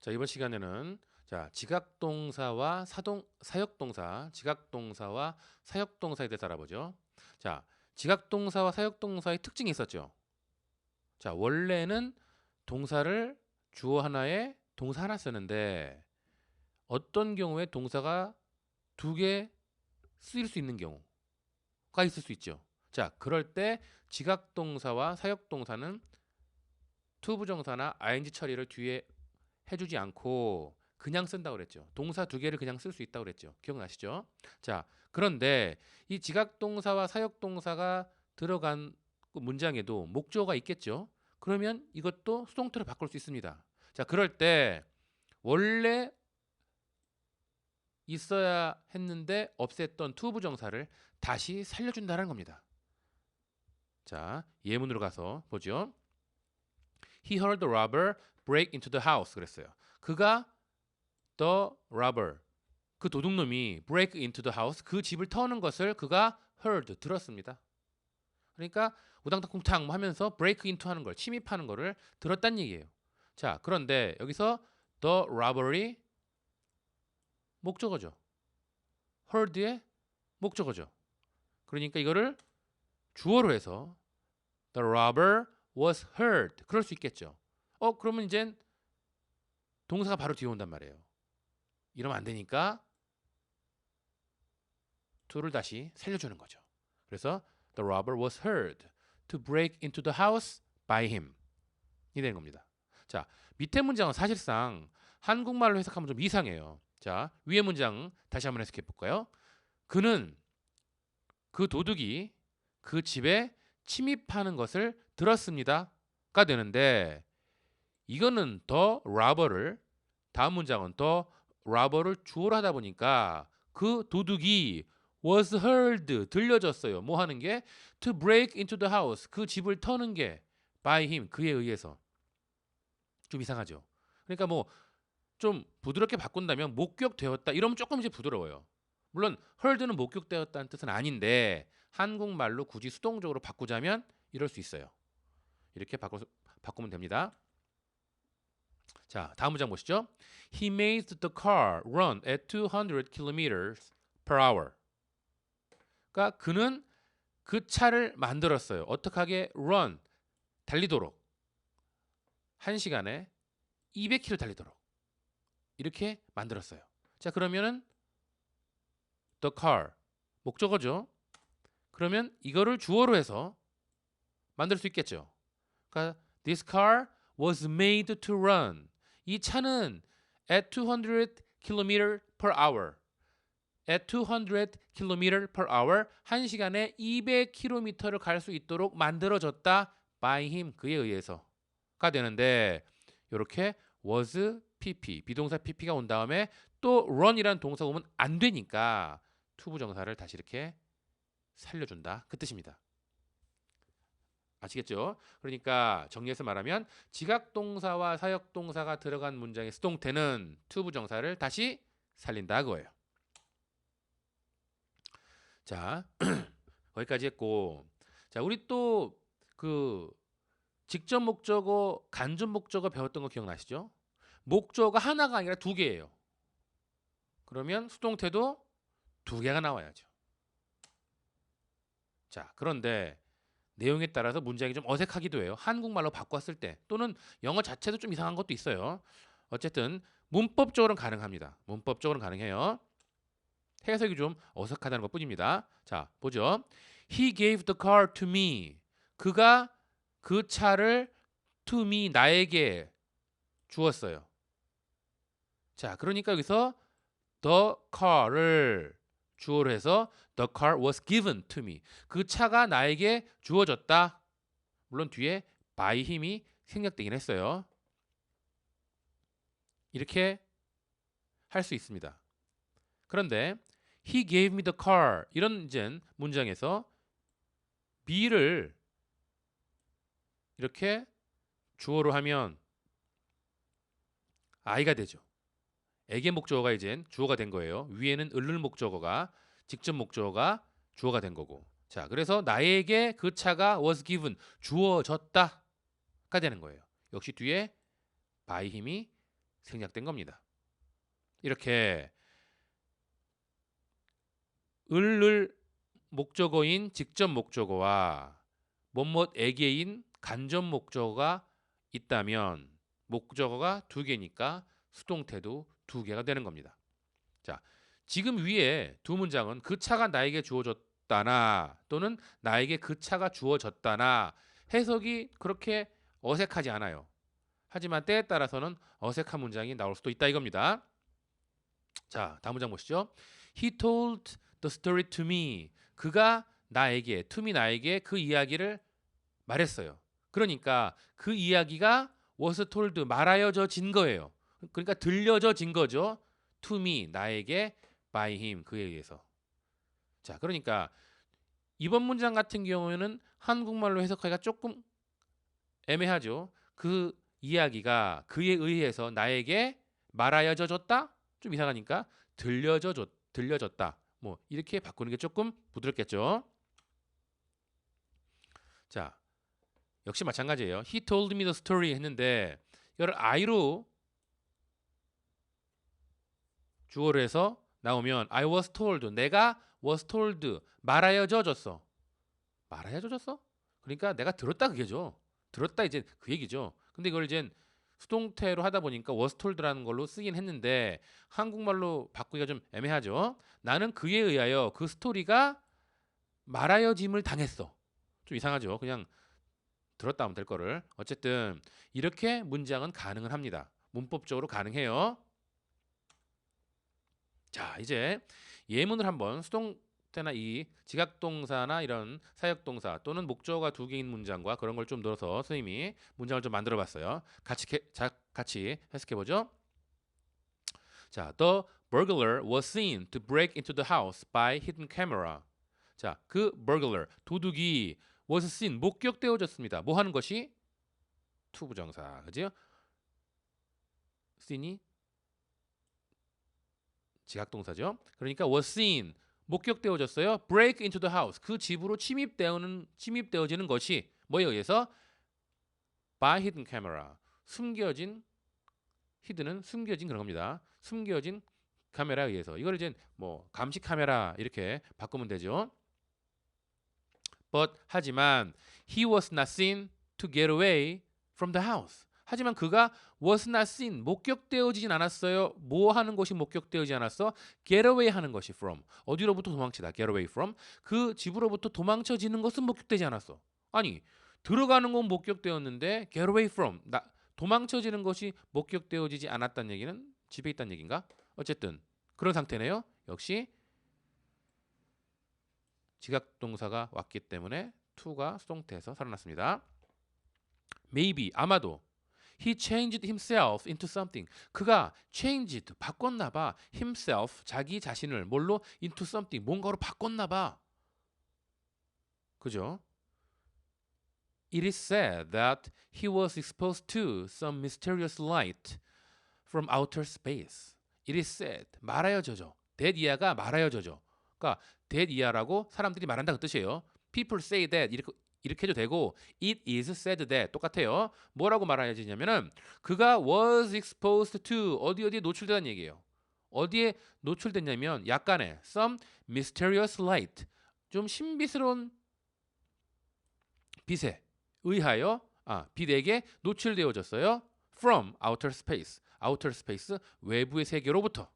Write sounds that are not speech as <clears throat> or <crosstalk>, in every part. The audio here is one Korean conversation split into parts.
자 이번 시간에는 자 지각동사와 사동 사역동사, 지각동사와 사역동사에 대해서 알아보죠. 자 지각동사와 사역동사의 특징이 있었죠. 자 원래는 동사를 주어 하나에 동사 하나 쓰는데 어떤 경우에 동사가 두 개 쓰일 수 있는 경우가 있을 수 있죠. 자 그럴 때 지각동사와 사역동사는 투부정사나 ing 처리를 뒤에 해주지 않고 그냥 쓴다고 그랬죠. 동사 두 개를 그냥 쓸 수 있다고 그랬죠. 기억나시죠? 자, 그런데 이 지각 동사와 사역 동사가 들어간 그 문장에도 목조가 있겠죠. 그러면 이것도 수동태로 바꿀 수 있습니다. 자, 그럴 때 원래 있어야 했는데 없앴던 투 부정사를 다시 살려준다는 겁니다. 자, 예문으로 가서 보죠. He heard the robber break into the house 그랬어요. 그가 the robber 그 도둑놈이 break into the house 그 집을 터는 것을 그가 heard 들었습니다. 그러니까 우당탕쿵탕 뭐 하면서 break into 하는 걸 침입하는 거를 들었단 얘기예요. 자 그런데 여기서 the robbery 목적어죠. heard의 목적어죠. 그러니까 이거를 주어로 해서 the robber was heard. 그럴 수 있겠죠. 어 그러면 이젠 동사가 바로 뒤에 온단 말이에요. 이러면 안 되니까 to를 다시 살려주는 거죠. 그래서 the robber was heard to break into the house by him. 이 되는 겁니다. 자 밑에 문장은 사실상 한국말로 해석하면 좀 이상해요. 자 위에 문장 다시 한번 해석해 볼까요? 그는 그 도둑이 그 집에 침입하는 것을 들었습니다가 되는데 이거는 더 라버를 다음 문장은 더 라버를 주어로 하다 보니까 그 도둑이 was heard 들려졌어요. 뭐 하는 게 to break into the house 그 집을 터는 게 by him 그에 의해서 좀 이상하죠. 그러니까 뭐 좀 부드럽게 바꾼다면 목격되었다 이러면 조금 이제 부드러워요. 물론 heard는 목격되었다는 뜻은 아닌데 한국말로 굳이 수동적으로 바꾸자면 이럴 수 있어요. 이렇게 바꿔, 바꾸면 됩니다. 자, 다음 문장 보시죠. He made the car run at 200 kilometers per hour. 그러니까 그는 그 차를 만들었어요. 어떻게 run 달리도록 한 시간에 200km 달리도록 이렇게 만들었어요. 자, 그러면은 the car 목적어죠. 그러면 이거를 주어로 해서 만들 수 있겠죠. 그러니까 this car was made to run. 이 차는 at 200 km per hour. at 200 km per hour 한 시간에 200km를 갈 수 있도록 만들어졌다 by him 그에 의해서 가 되는데 이렇게 was pp 비동사 pp가 온 다음에 또 run이라는 동사가 오면 안 되니까 투부정사를 다시 이렇게 살려준다 그 뜻입니다. 아시겠죠? 그러니까 정리해서 말하면 지각동사와 사역동사가 들어간 문장의 수동태는 투부정사를 다시 살린다 그거예요. 자 <clears throat> 거기까지 했고 자 우리 또 그 직접 목적어 간접 목적어 배웠던 거 기억나시죠? 목적어가 하나가 아니라 두 개예요. 그러면 수동태도 두 개가 나와야죠. 자 그런데 내용에 따라서 문장이 좀 어색하기도 해요. 한국말로 바꿨을 때 또는 영어 자체도 좀 이상한 것도 있어요. 어쨌든 문법적으로는 가능합니다. 문법적으로는 가능해요. 해석이 좀 어색하다는 것뿐입니다. 자, 보죠. He gave the car to me. 그가 그 차를 to me 나에게 주었어요. 자, 그러니까 여기서 the car를 주어로 해서 the car was given to me. 그 차가 나에게 주어졌다. 물론 뒤에 by 힘이 생략되긴 했어요. 이렇게 할 수 있습니다. 그런데 he gave me the car 이런 이제 문장에서 me를 이렇게 주어로 하면 I가 되죠. 에게 목적어가 이제 주어가 된 거예요. 위에는 을를 목적어가 직접 목적어가 주어가 된 거고. 자, 그래서 나에게 그 차가 was given 주어졌다가 되는 거예요. 역시 뒤에 by 힘이 생략된 겁니다. 이렇게 을을 목적어인 직접 목적어와 뭐뭇에게인 간접 목적어가 있다면 목적어가 두 개니까 수동태도 두 개가 되는 겁니다. 자, 지금 위에 두 문장은 그 차가 나에게 주어졌다나 또는 나에게 그 차가 주어졌다나 해석이 그렇게 어색하지 않아요. 하지만 때에 따라서는 어색한 문장이 나올 수도 있다 이겁니다. 자, 다음 문장 보시죠. He told the story to me. 그가 나에게, to me 나에게 그 이야기를 말했어요. 그러니까 그 이야기가 was told 말하여진 거예요. 그러니까 들려져진 거죠. to me 나에게 by him 그에 의해서. 자, 그러니까 이번 문장 같은 경우에는 한국말로 해석하기가 조금 애매하죠. 그 이야기가 그에 의해서 나에게 말하여졌다? 좀 이상하니까 들려져 들려졌다. 뭐 이렇게 바꾸는 게 조금 부드럽겠죠. 자, 역시 마찬가지예요. He told me the story 했는데 이걸 I로 주어를 해서 나오면 I was told 내가 was told 말하여져졌어. 말하여져졌어? 그러니까 내가 들었다 그게죠. 들었다 이제 그 얘기죠. 근데 이걸 이제 수동태로 하다 보니까 was told라는 걸로 쓰긴 했는데 한국말로 바꾸기가 좀 애매하죠. 나는 그에 의하여 그 스토리가 말하여짐을 당했어. 좀 이상하죠. 그냥 들었다 하면 될 거를. 어쨌든 이렇게 문장은 가능은 합니다. 문법적으로 가능해요. 자, 이제 예문을 한번 수동태나 이 지각동사나 이런 사역동사 또는 목적어가 두 개인 문장과 그런 걸 좀 넣어서 선생님이 문장을 좀 만들어 봤어요. 같이 개, 자, 같이 해석해 보죠. 자, the burglar was seen to break into the house by hidden camera. 자, 그 burglar 도둑이 was seen 목격되어졌습니다. 뭐 하는 것이 투부정사, 그죠? seen이 지각동사죠. 그러니까 was seen 목격되어졌어요. break into the house 그 집으로 침입되어는 침입되어지는 것이 뭐에 의해서 by hidden camera 숨겨진 히드는 숨겨진 그런 겁니다. 숨겨진 카메라에 의해서 이걸 이제 뭐 감시 카메라 이렇게 바꾸면 되죠. But 하지만 he was not seen to get away from the house. 하지만 그가 was not seen 목격되어지진 않았어요. 뭐 하는 것이 목격되어지지 않았어? get away 하는 것이 from 어디로부터 도망치다 get away from 그 집으로부터 도망쳐지는 것은 목격되지 않았어. 아니 들어가는 건 목격되었는데 get away from 나, 도망쳐지는 것이 목격되어지지 않았다는 얘기는 집에 있다는 얘기인가? 어쨌든 그런 상태네요. 역시 지각 동사가 왔기 때문에 to가 수동태에서 살아났습니다. maybe 아마도 he changed himself into something 그가 changed 바꿨나 봐 himself 자기 자신을 뭘로 into something 뭔가로 바꿨나 봐 그죠? It is said that he was exposed to some mysterious light from outer space. It is said 말하여져죠. 이하가 말하여져죠. 그러니까 이하라고 사람들이 말한다 그 뜻이에요. People say that 이렇게 이렇게 해도 되고 it is said that 똑같아요. 뭐라고 말해야지냐면은 그가 was exposed to 어디 어디에 노출되다는 얘기예요. 어디에 노출됐냐면 약간의 some mysterious light 좀 신비스러운 빛에 의하여 아, 빛에게 노출되어졌어요. from outer space. outer space 외부의 세계로부터.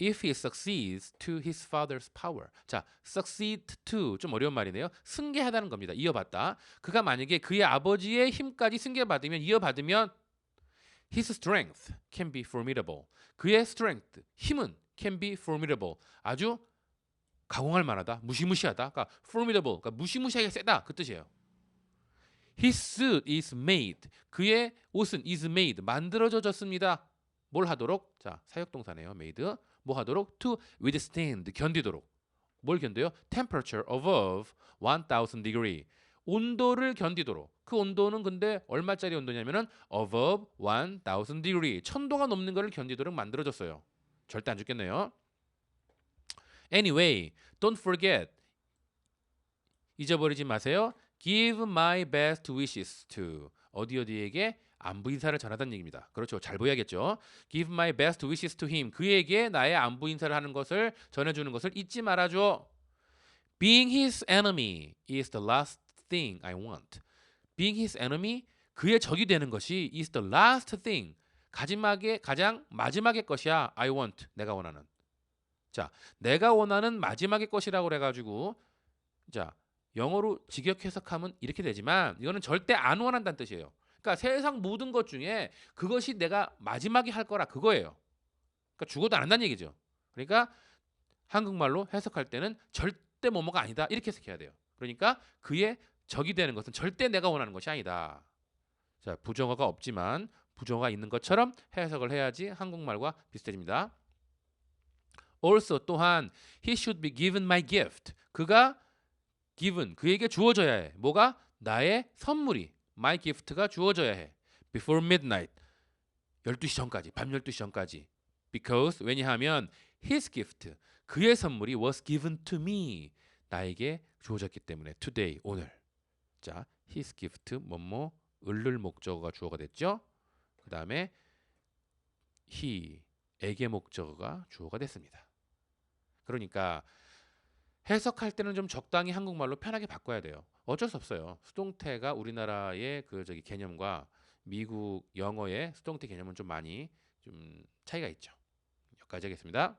If he succeeds to his father's power. 자, succeed to 좀 어려운 말이네요. 승계하다는 겁니다. 이어받다. 그가 만약에 그의 아버지의 힘까지 승계받으면 이어받으면 his strength can be formidable. 그의 strength 힘은 can be formidable. 아주 가공할 만하다, 무시무시하다. 그러니까 formidable, 그러니까 무시무시하게 세다 그 뜻이에요. His suit is made. 그의 옷은 is made. 만들어졌습니다. 뭘 하도록? 자, 사역동사네요. made. 뭐 하도록? to withstand. 견디도록. 뭘 견뎌요? temperature above 1000 degree. 온도를 견디도록. 그 온도는 근데 얼마짜리 온도냐면은 above 1000 degree. 천도가 넘는 거를 견디도록 만들어졌어요. 절대 안 죽겠네요. Anyway, don't forget. 잊어버리지 마세요. Give my best wishes to 어디 어디에게 안부 인사를 전하다는 얘기입니다. 그렇죠. 잘 보여야겠죠. Give my best wishes to him. 그에게 나의 안부 인사를 하는 것을 전해주는 것을 잊지 말아줘. Being his enemy is the last thing I want. Being his enemy, 그의 적이 되는 것이 is the last thing. 마지막에 가장 마지막의 것이야. I want. 내가 원하는. 자, 내가 원하는 마지막의 것이라고 그래 가지고 자 영어로 직역 해석하면 이렇게 되지만 이거는 절대 안 원한다는 뜻이에요. 그러니까 세상 모든 것 중에 그것이 내가 마지막에 할 거라 그거예요. 그러니까 죽어도 안 한다는 얘기죠. 그러니까 한국말로 해석할 때는 절대 뭐뭐가 아니다 이렇게 해석해야 돼요. 그러니까 그의 적이 되는 것은 절대 내가 원하는 것이 아니다. 자 부정어가 없지만 부정어가 있는 것처럼 해석을 해야지 한국말과 비슷해집니다. Also 또한 he should be given my gift. 그가 given 그에게 주어져야 해. 뭐가 나의 선물이 my gift가 주어져야 해. Before midnight 12시 전까지 밤 12시 전까지. Because 왜냐하면 his gift 그의 선물이 was given to me 나에게 주어졌기 때문에 today 오늘. 자 his gift 뭐뭐 을를 목적어가 주어가 됐죠. 그 다음에 he에게 목적어가 주어가 됐습니다. 그러니까 해석할 때는 좀 적당히 한국말로 편하게 바꿔야 돼요. 어쩔 수 없어요. 수동태가 우리나라의 그 저기 개념과 미국 영어의 수동태 개념은 좀 많이 좀 차이가 있죠. 여기까지 하겠습니다.